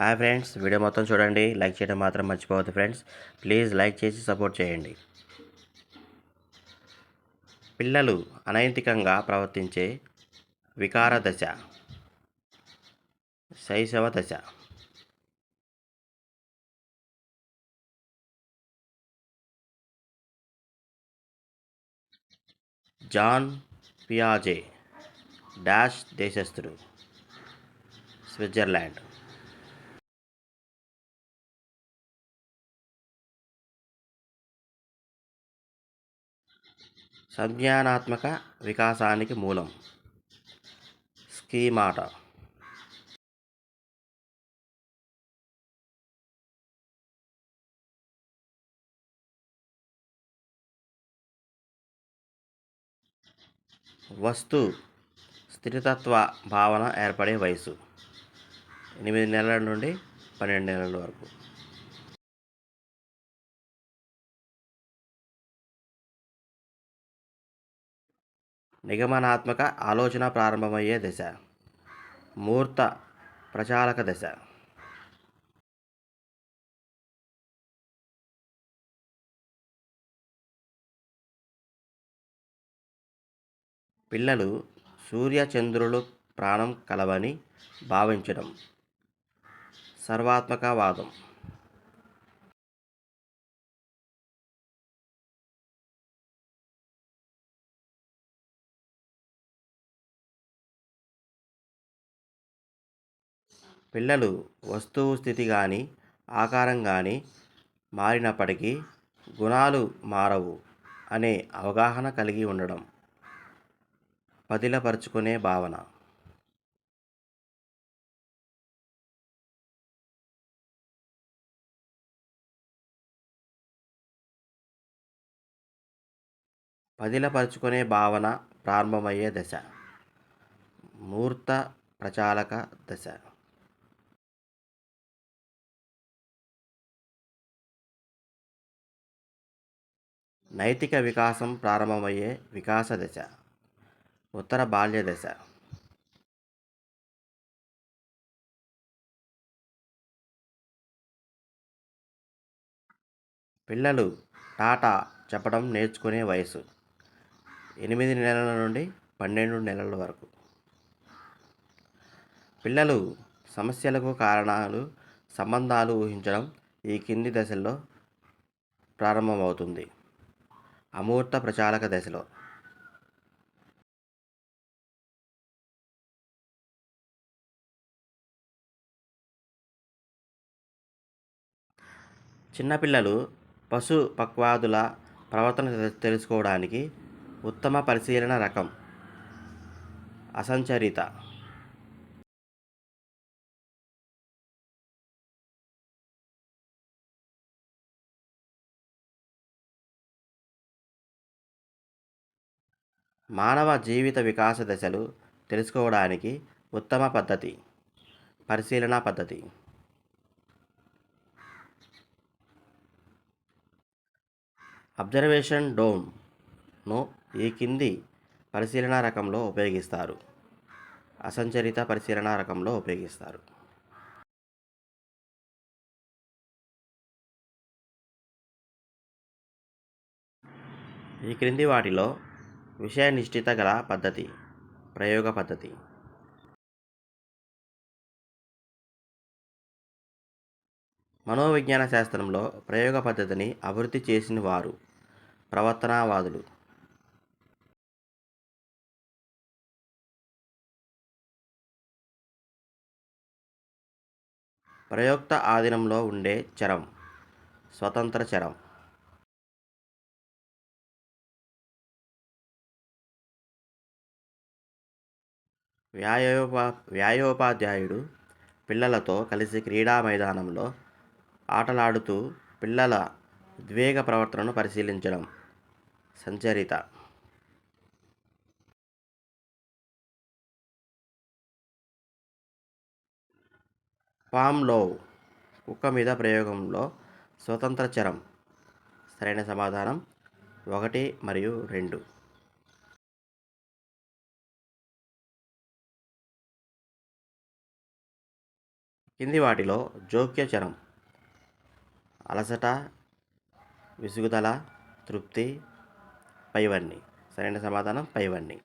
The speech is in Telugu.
హాయ్ ఫ్రెండ్స్ వీడియో మొత్తం చూడండి. లైక్ చేయడం మాత్రం మర్చిపోవద్దు ఫ్రెండ్స్. ప్లీజ్ లైక్ చేసి సపోర్ట్ చేయండి. పిల్లలు అనైతికంగా ప్రవర్తించే వికార దశ శైశవ దశ. జాన్ పియాజే డాష్ దేశస్థుడు స్విట్జర్లాండ్. సంజ్ఞానాత్మక వికాసానికి మూలం. స్కీమాట. వస్తు స్థిరతత్వ భావన ఏర్పడే వయసు ఎనిమిది నెలల నుండి పన్నెండు నెలల వరకు. నిగమనాత్మక ఆలోచన ప్రారంభమయ్యే దశ. మూర్త ప్రచాలక దశ. పిల్లలు సూర్య చంద్రులు ప్రాణం కలవని భావించడం. సర్వాత్మకవాదం. పిల్లలు వస్తువు స్థితి కానీ ఆకారం కానీ మారినప్పటికీ గుణాలు మారవు అనే అవగాహన కలిగి ఉండడం పదిలపరుచుకునే భావన. పదిలపరుచుకునే భావన ప్రారంభమయ్యే దశ. మూర్త ప్రచాలక దశ. నైతిక వికాసం ప్రారంభమయ్యే వికాస దశ ఉత్తర బాల్య దశ. పిల్లలు టాటా చెప్పడం నేర్చుకునే వయసు ఎనిమిది నెలల నుండి పన్నెండు నెలల వరకు. పిల్లలు సమస్యలకు కారణాలు సంబంధాలు ఊహించడం ఈ కింది దశల్లో ప్రారంభమవుతుంది. అమూర్త ప్రచారక దశలో చిన్నపిల్లలు పశు పక్వాదుల ప్రవర్తన తెలుసుకోవడానికి ఉత్తమ పరిశీలన రకం అసంచరిత మానవ జీవిత వికాస దశలు తెలుసుకోవడానికి ఉత్తమ పద్ధతి. పరిశీలన పద్ధతి. అబ్జర్వేషన్ డోమ్ను ఈ కింది పరిశీలన రకంలో ఉపయోగిస్తారు. అసంచరిత పరిశీలన రకంలో ఉపయోగిస్తారు. ఈ క్రింది వాటిలో విషయనిష్ఠిత గల పద్ధతి ప్రయోగ పద్ధతి. మనోవిజ్ఞాన శాస్త్రంలో ప్రయోగ పద్ధతిని అభివృద్ధి చేసిన వారు ప్రవర్తనావాదులు. ప్రయోక్త ఆధీనంలో ఉండే చరం స్వతంత్ర చరం. వ్యాయోపా వ్యాయోపాధ్యాయుడు పిల్లలతో కలిసి క్రీడా మైదానంలో ఆటలాడుతూ పిల్లల ఉద్వేగ ప్రవర్తనను పరిశీలించడం. సంచరిత పామ్లో కుక్క మీద ప్రయోగంలో స్వతంత్ర చరం. సరైన సమాధానం ఒకటి మరియు రెండు. కింది వాటిలో జోక్యచరం. అలసట విసుగుదల తృప్తి పైవన్నీ. సరైన సమాధానం పైవన్నీ.